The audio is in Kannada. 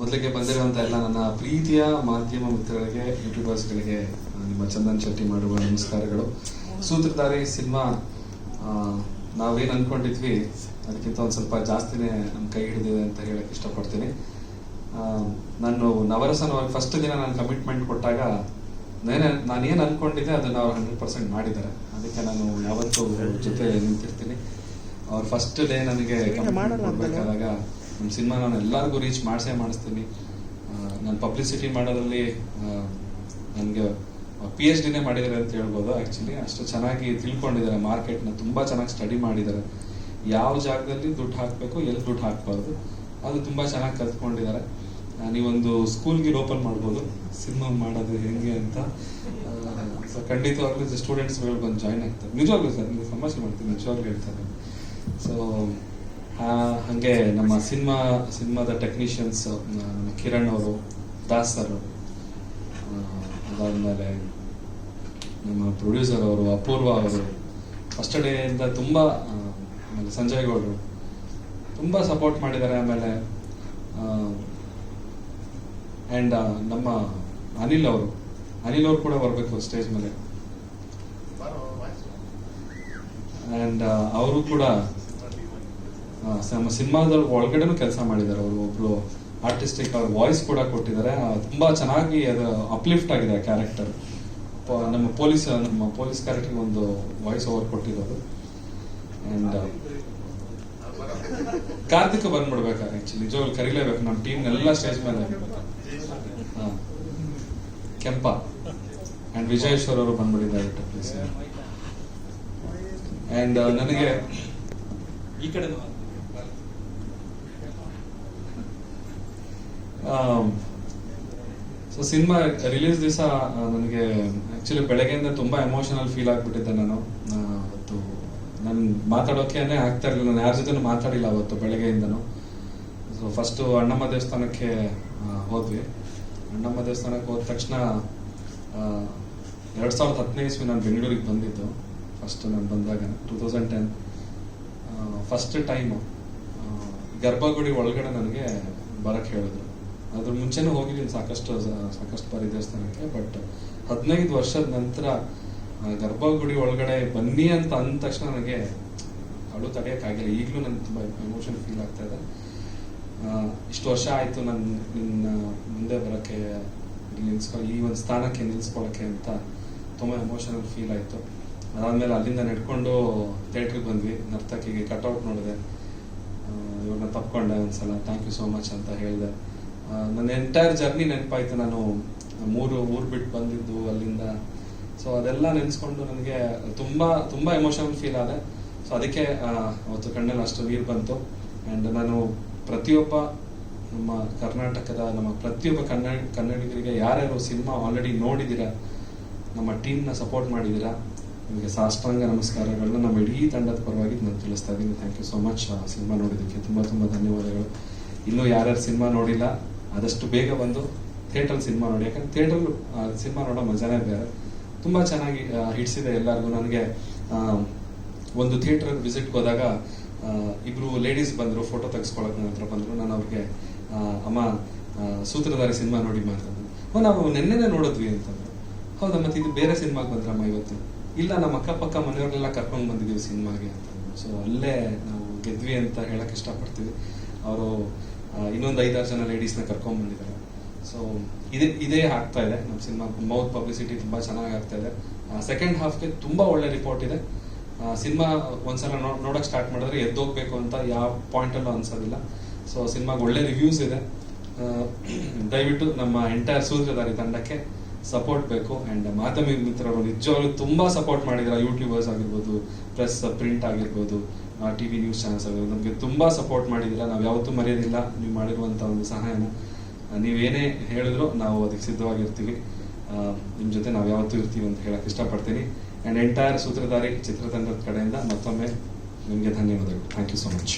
ಮೊದಲಿಗೆ ಬಂದಿರುವಂತ ಎಲ್ಲ ನನ್ನ ಪ್ರೀತಿಯ ಮಾಧ್ಯಮ ಮಿತ್ರರಿಗೆ ಯೂಟ್ಯೂಬರ್ಸ್ಗಳಿಗೆ ಗಳಿಗೆ ನಿಮ್ಮ ಚಂದನ್ ಶೆಟ್ಟಿ ಮಾಡುವ ನಮಸ್ಕಾರಗಳು. ಸೂತ್ರಧಾರಿ ಸಿನಿಮಾ ನಾವೇನು ಅನ್ಕೊಂಡಿದ್ವಿ ಅದಕ್ಕಿಂತ ಒಂದು ಸ್ವಲ್ಪ ಜಾಸ್ತಿನೇ ನಮ್ಮ ಕೈ ಹಿಡಿದಿದೆ ಅಂತ ಹೇಳಕ್ ಇಷ್ಟಪಡ್ತೀನಿ. ನಾನು ನವರಸನ ಫಸ್ಟ್ ದಿನ ನಾನು ಕಮಿಟ್ಮೆಂಟ್ ಕೊಟ್ಟಾಗ ನಾನು ನಾನೇನು ಅನ್ಕೊಂಡಿದ್ದೆ ಅದನ್ನ ಅವ್ರು ಹಂಡ್ರೆಡ್ ಪರ್ಸೆಂಟ್ ಮಾಡಿದ್ದಾರೆ. ಅದಕ್ಕೆ ನಾನು ಯಾವತ್ತೂ ಜೊತೆ ನಿಂತಿರ್ತೀನಿ. ಅವ್ರು ಫಸ್ಟ್ ಡೇ ನನಗೆ ಕಮಿಟ್ಮೆಂಟ್ ಕೊಡ್ಬೇಕಾದಾಗ ನಮ್ಮ ಸಿನಿಮಾ ನಾನು ಎಲ್ಲರಿಗೂ ರೀಚ್ ಮಾಡಿಸೇ ಮಾಡಿಸ್ತೀನಿ. ನಾನು ಪಬ್ಲಿಸಿಟಿ ಮಾಡೋದ್ರಲ್ಲಿ ನನಗೆ ಪಿ ಎಚ್ ಡಿನೇ ಮಾಡಿದ್ದಾರೆ ಅಂತ ಹೇಳ್ಬೋದು? ಆ್ಯಕ್ಚುಲಿ ಅಷ್ಟು ಚೆನ್ನಾಗಿ ತಿಳ್ಕೊಂಡಿದ್ದಾರೆ. ಮಾರ್ಕೆಟ್ನ ತುಂಬ ಚೆನ್ನಾಗಿ ಸ್ಟಡಿ ಮಾಡಿದ್ದಾರೆ. ಯಾವ ಜಾಗದಲ್ಲಿ ದುಡ್ಡು ಹಾಕಬೇಕು ಎಲ್ಲಿ ದುಡ್ಡು ಹಾಕಬಾರ್ದು, ಅದು ತುಂಬ ಚೆನ್ನಾಗಿ ಕಲ್ತ್ಕೊಂಡಿದ್ದಾರೆ. ನೀವೊಂದು ಸ್ಕೂಲ್ಗೆ ಓಪನ್ ಮಾಡ್ಬೋದು. ಸಿನಿಮಾ ಮಾಡೋದು ಹೆಂಗೆ ಅಂತ. ಸೊ ಖಂಡಿತವಾಗ್ಲೂ ಸ್ಟೂಡೆಂಟ್ಸ್ಗಳು ಬಂದು ಜಾಯ್ನ್ ಆಗ್ತಾರೆ. ನಿಜವಾಗ್ಲೂ ಸರ್ ನೀವು ಸಮಸ್ಯೆ ಮಾಡ್ತೀನಿ, ನಿಜವಾಗ್ಲೂ ಹೇಳ್ತಾರೆ ಸೊ ಹಾಗೆ ನಮ್ಮ ಸಿನಿಮಾ ಸಿನಿಮಾದ ಟೆಕ್ನಿಷಿಯನ್ಸ್ ಕಿರಣ್ ಅವರು ದಾಸ್ ಸರ್ ಅದಾದ್ಮೇಲೆ ನಮ್ಮ ಪ್ರೊಡ್ಯೂಸರ್ ಅವರು ಅಪೂರ್ವ ಅವರು ಫಸ್ಟ್ ಡೇಯಿಂದ ತುಂಬ ಆಮೇಲೆ ಸಂಜಯ್ ಗೌಡರು ತುಂಬ ಸಪೋರ್ಟ್ ಮಾಡಿದ್ದಾರೆ ಆಮೇಲೆ ಆ್ಯಂಡ್ ನಮ್ಮ ಅನಿಲ್ ಅವರು ಅನಿಲ್ ಅವರು ಕೂಡ ಬರಬೇಕು ಸ್ಟೇಜ್ ಮೇಲೆ. ಆ್ಯಂಡ್ ಅವರು ಕೂಡ ನಮ್ಮ ಸಿನಿಮಾದಲ್ಲಿ ಒಳಗಡೆನೂ ಕೆಲಸ ಮಾಡಿದ್ದಾರೆ ಅವರು. ಒಬ್ರು ಆರ್ಟಿಸ್ಟಿಕ್ ಅವ್ರ ವಾಯ್ಸ್ ಕೂಡ ಕೊಟ್ಟಿದ್ದಾರೆ. ತುಂಬಾ ಚೆನ್ನಾಗಿ ಅದು ಅಪ್ಲಿಫ್ಟ್ ಆಗಿದೆ ಆ ಕ್ಯಾರೆಕ್ಟರ್ ನಮ್ಮ ಪೊಲೀಸ್ ನಮ್ಮ ಪೊಲೀಸ್ ಕ್ಯಾರೆಕ್ಟರ್ಗೆ ಒಂದು ವಾಯ್ಸ್ ಓವರ್ ಕೊಟ್ಟಿರೋದು. ಆ್ಯಂಡ್ ಕಾರ್ತಿಕ್ ಬಂದ್ಬಿಡ್ಬೇಕು ಆಕ್ಚುಲಿ ನಿಜವಾಗ್ಲು ಕರೀಲೇಬೇಕು. ನಮ್ಮ ಟೀಮ್ ಎಲ್ಲ ಸ್ಟೇಜ್ ಮೇಲೆ ಹಾಂ. ಕೆಂಪ. ಅಂಡ್ ವಿಜಯೇಶ್ವರ್ ಅವರು ಬಂದ್ಬಿಟ್ಟಿದ್ದಾರೆ ಪ್ಲೀಸ್ ಅಂಡ್ ನನಗೆ ಈ ಕಡೆ ಸೊ ಸಿನಿಮಾ ರಿಲೀಸ್ ದಿವಸ ನನಗೆ ಆ್ಯಕ್ಚುಲಿ ಬೆಳಗ್ಗೆಯಿಂದ ತುಂಬಾ ಎಮೋಷನಲ್ ಫೀಲ್ ಆಗ್ಬಿಟ್ಟಿದ್ದೆ ನಾನು. ಆ, ಅವತ್ತು ನಾನು ಮಾತಾಡೋಕೆ ಆಗ್ತಾ ಇರಲಿಲ್ಲ. ನಾನು ಯಾರ ಜೊತೆ ಮಾತಾಡಿಲ್ಲ ಅವತ್ತು ಬೆಳಗ್ಗೆಯಿಂದನು. ಸೊ ಫಸ್ಟು ಅಣ್ಣಮ್ಮ ದೇವಸ್ಥಾನಕ್ಕೆ ಹೋದ್ವಿ. ಅಣ್ಣಮ್ಮ ದೇವಸ್ಥಾನಕ್ಕೆ ಹೋದ ತಕ್ಷಣ ಎರಡು ಸಾವಿರದ ಹದಿನೈದು ಇಸ್ವಿ ನಾನು ಬೆಂಗಳೂರಿಗೆ ಬಂದಿದ್ದು. ಫಸ್ಟ್ ನಾನು ಬಂದಾಗ two thousand ten first time ಗರ್ಭಗುಡಿ ಒಳಗಡೆ ನನಗೆ ಬರಕ್ಕೆ ಹೇಳಿದ್ರು. ಅದ್ರ ಮುಂಚೆನೂ ಹೋಗಿದ್ದೀನಿ, ಸಾಕಷ್ಟು ಸಾಕಷ್ಟು ಬಾರಿ ದೇವಸ್ಥಾನಕ್ಕೆ ಬಟ್ ಹದಿನೈದು ವರ್ಷದ ನಂತರ ಗರ್ಭಗುಡಿ ಒಳಗಡೆ ಬನ್ನಿ ಅಂತ ಅಂದ ತಕ್ಷಣ ನನಗೆ ಅಳು ಆಗಿಲ್ಲ ಈಗಲೂ ನನಗೆ ತುಂಬ ಎಮೋಷನ್ ಫೀಲ್ ಆಗ್ತಾ ಇದೆ. ಇಷ್ಟು ವರ್ಷ ಆಯಿತು ನನ್ನ ನಿನ್ನ ಮುಂದೆ ಬರೋಕ್ಕೆ, ನಿಲ್ಸ್ಕೊ, ಈ ಒಂದು ಸ್ಥಾನಕ್ಕೆ ನಿಲ್ಸ್ಕೊಳಕ್ಕೆ ಅಂತ ತುಂಬ ಎಮೋಷನಲ್ ಫೀಲ್ ಆಯಿತು. ಅದಾದಮೇಲೆ ಅಲ್ಲಿಂದ ನಡ್ಕೊಂಡು ಥಿಯೇಟ್ರಿಗೆ ಬಂದ್ವಿ. ನರ್ತಕಿಗೆ ಕಟ್ಔಟ್ ನೋಡಿದೆ. ಇವ್ರನ್ನ ತಪ್ಕೊಂಡೆ ಒಂದ್ಸಲ. ಥ್ಯಾಂಕ್ ಯು ಸೋ ಮಚ್ ಅಂತ ಹೇಳಿದೆ. ನನ್ನ ಎಂಟೈರ್ ಜರ್ನಿ ನೆನಪಾಯ್ತು. ನಾನು ಮೂರು, ಊರು ಬಿಟ್ಟು ಬಂದಿದ್ದು ಅಲ್ಲಿಂದ. ಸೊ ಅದೆಲ್ಲ ನೆನೆಸ್ಕೊಂಡು ನನಗೆ ತುಂಬಾ ತುಂಬಾ ಎಮೋಷನಲ್ ಫೀಲ್ ಆದೆ. ಸೊ ಅದಕ್ಕೆ ಅವತ್ತು ಕಣ್ಣಲ್ಲಿ ಅಷ್ಟು ನೀರು ಬಂತು. ಆ್ಯಂಡ್ ನಾನು ಪ್ರತಿಯೊಬ್ಬ ನಮ್ಮ ಕರ್ನಾಟಕದ, ನಮ್ಮ ಪ್ರತಿಯೊಬ್ಬ ಕನ್ನಡ, ಕನ್ನಡಿಗರಿಗೆ ಯಾರ್ಯಾರು ಸಿನಿಮಾ ಆಲ್ರೆಡಿ ನೋಡಿದ್ದೀರಾ ನಮ್ಮ ಟೀಮ್ನ ಸಪೋರ್ಟ್ ಮಾಡಿದ್ದೀರಾ ನಿಮಗೆ ಸಾಷ್ಟಾಂಗ ನಮಸ್ಕಾರಗಳನ್ನ ನಮ್ಮ ಇಡೀ ತಂಡದ ಪರವಾಗಿ ನಾನು ತಿಳಿಸ್ತಾ ಇದ್ದೀನಿ. Thank you so much cinema ನೋಡಿದ್ದಕ್ಕೆ ತುಂಬ ತುಂಬ ಧನ್ಯವಾದಗಳು. ಇನ್ನೂ ಯಾರ್ಯಾರು ಸಿನಿಮಾ ನೋಡಿಲ್ಲ ಆದಷ್ಟು ಬೇಗ ಬಂದು ಥಿಯೇಟರ್ ಸಿನಿಮಾ ನೋಡಿ. ಯಾಕಂದ್ರೆ ಥಿಯೇಟರ್ ಸಿನಿಮಾ ನೋಡೋ ಮಜಾನೇ ಬೇರೆ. ತುಂಬ ಚೆನ್ನಾಗಿ ಹಿಡಿಸಿದೆ ಎಲ್ಲರಿಗೂ. ನನಗೆ ಒಂದು ಥಿಯೇಟರ್ ವಿಸಿಟ್ಗೆ ಹೋದಾಗ ಇಬ್ರು ಲೇಡೀಸ್ ಬಂದರು, ಫೋಟೋ ತೆಗೆಸ್ಕೊಳಕ್ಕೆ ನನ್ನ ಹತ್ರ ಬಂದರು. ನಾನು ಅವ್ರಿಗೆ ಅಮ್ಮ ಸೂತ್ರಧಾರಿ ಸಿನಿಮಾ ನೋಡಿ ಮಾತಾಡಿದ್ರು ಓ, ನಾವು ನೆನ್ನೆನೇ ನೋಡಿದ್ವಿ ಅಂತಂದ್ರು ಹೌದಾ, ಮತ್ತೆ ಇದು ಬೇರೆ ಸಿನಿಮಾಗೆ ಬಂದ್ರಮ್ಮ ಇವತ್ತು? ಇಲ್ಲ, ನಮ್ಮ ಅಕ್ಕಪಕ್ಕ ಮನೆಯವ್ರನ್ನೆಲ್ಲ ಕರ್ಕೊಂಡು ಬಂದಿದ್ದೀವಿ ಸಿನಿಮಾಗೆ ಅಂತ ಸೊ ಅಲ್ಲೇ ನಾವು ಗೆದ್ವಿ ಅಂತ ಹೇಳಕ್ ಇಷ್ಟಪಡ್ತೀವಿ. ಅವರು ಇನ್ನೊಂದು ಐದಾರು ಜನ ಲೇಡೀಸ್ನ ಕರ್ಕೊಂಡ್ ಬಂದಿದ್ದಾರೆ. ಸೊ ಇದೇ ಇದೇ ಆಗ್ತಾ ಇದೆ. ನಮ್ಮ ಸಿನಿಮಾ ಮೌತ್ ಪಬ್ಲಿಸಿಟಿ ತುಂಬಾ ಚೆನ್ನಾಗಿ ಆಗ್ತಾ ಇದೆ. ಸೆಕೆಂಡ್ ಹಾಫ್ಗೆ ತುಂಬಾ ಒಳ್ಳೆ ರಿಪೋರ್ಟ್ ಇದೆ. ಸಿನಿಮಾ ಒಂದ್ಸಲ ನೋಡೋಕೆ ಸ್ಟಾರ್ಟ್ ಮಾಡಿದ್ರೆ ಎದ್ದೋಗ್ಬೇಕು ಅಂತ ಯಾವ ಪಾಯಿಂಟ್ ಅಲ್ಲೂ ಅನ್ಸೋದಿಲ್ಲ. ಸೊ ಸಿನಿಮಾಗೆ ಒಳ್ಳೆ ರಿವ್ಯೂಸ್ ಇದೆ. ದಯವಿಟ್ಟು ನಮ್ಮ ಎಂಟೈರ್ ಸೂತ್ರಧಾರಿ ತಂಡಕ್ಕೆ ಸಪೋರ್ಟ್ ಬೇಕು ಅಂಡ್ ಮಾಧ್ಯಮ ಮಿತ್ರರು ನಿಜವಾಗ್ಲೂ ತುಂಬಾ ಸಪೋರ್ಟ್ ಮಾಡಿದ್ರ ಯೂಟ್ಯೂಬರ್ಸ್ ಆಗಿರ್ಬೋದು, ಪ್ರೆಸ್ ಪ್ರಿಂಟ್ ಆಗಿರ್ಬೋದು ಟಿ ವಿ ನ್ಯೂಸ್ ಚಾನಲ್ಸ್ ಆಗಿರ್ಬೋದು, ನಮಗೆ ತುಂಬಾ ಸಪೋರ್ಟ್ ಮಾಡಿದಿರ ನಾವು ಯಾವತ್ತೂ ಮರೆಯೋದಿಲ್ಲ ನೀವು ಮಾಡಿರುವಂತ ಒಂದು ಸಹಾಯನ. ನೀವೇನೇ ಹೇಳಿದ್ರು ನಾವು ಅದಕ್ಕೆ ಸಿದ್ಧವಾಗಿರ್ತೀವಿ. ನಿಮ್ಮ ನಿಮ್ ಜೊತೆ ನಾವು ಯಾವತ್ತೂ ಇರ್ತೀವಿ ಅಂತ ಹೇಳಕ್ ಇಷ್ಟಪಡ್ತೀನಿ. ಅಂಡ್ ಎಂಟೈರ್ ಸೂತ್ರಧಾರಿ ಚಿತ್ರತಂಡದ ಕಡೆಯಿಂದ ಮತ್ತೊಮ್ಮೆ ನಿಮಗೆ ಧನ್ಯವಾದಗಳು. Thank you so much